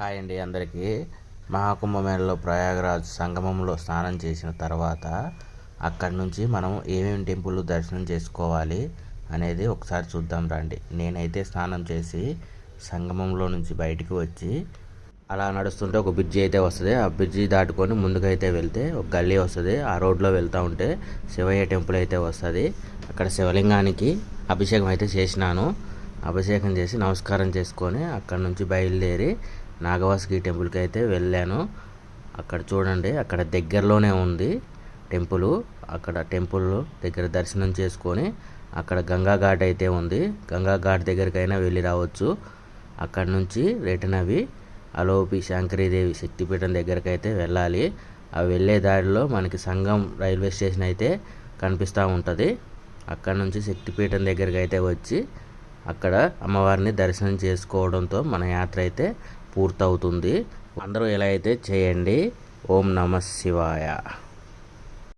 Hi అండి అందరికీ. మహాకుంభమేళలో ప్రయాగరాజ్ సంగమంలో స్నానం చేసిన తర్వాత అక్కడి నుంచి మనం ఏమేమి టెంపుల్ దర్శనం చేసుకోవాలి అనేది ఒకసారి చూద్దాం రండి. నేనైతే స్నానం చేసి సంగమంలో నుంచి బయటికి వచ్చి అలా నడుస్తుంటే ఒక బ్రిడ్జి అయితే వస్తుంది. ఆ బ్రిడ్జి దాటుకొని ముందుకైతే వెళ్తే ఒక గల్లీ వస్తుంది. ఆ రోడ్లో వెళ్తూ ఉంటే శివయ్య టెంపుల్ అయితే వస్తుంది. అక్కడ శివలింగానికి అభిషేకం అయితే చేసినాను. అభిషేకం చేసి నమస్కారం చేసుకొని అక్కడ నుంచి బయలుదేరి నాగవాసుకి టెంపుల్కి అయితే వెళ్ళాను. అక్కడ చూడండి అక్కడ దగ్గరలోనే ఉంది టెంపుల్. అక్కడ టెంపుల్ దగ్గర దర్శనం చేసుకొని అక్కడ గంగా ఘాట్ అయితే ఉంది. గంగా ఘాట్ దగ్గరికైనా వెళ్ళి రావచ్చు. అక్కడ నుంచి రిటర్న్ అవి అలోపి శంకరీదేవి శక్తిపీఠం దగ్గరికి అయితే వెళ్ళాలి. ఆ వెళ్ళే దారిలో మనకి సంగం రైల్వే స్టేషన్ అయితే కనిపిస్తూ ఉంటుంది. అక్కడ నుంచి శక్తిపీఠం దగ్గరికి అయితే వచ్చి అక్కడ అమ్మవారిని దర్శనం చేసుకోవడంతో మన యాత్ర అయితే పూర్తవుతుంది. అందరూ ఎలా అయితే చేయండి ఓం నమ శివాయ.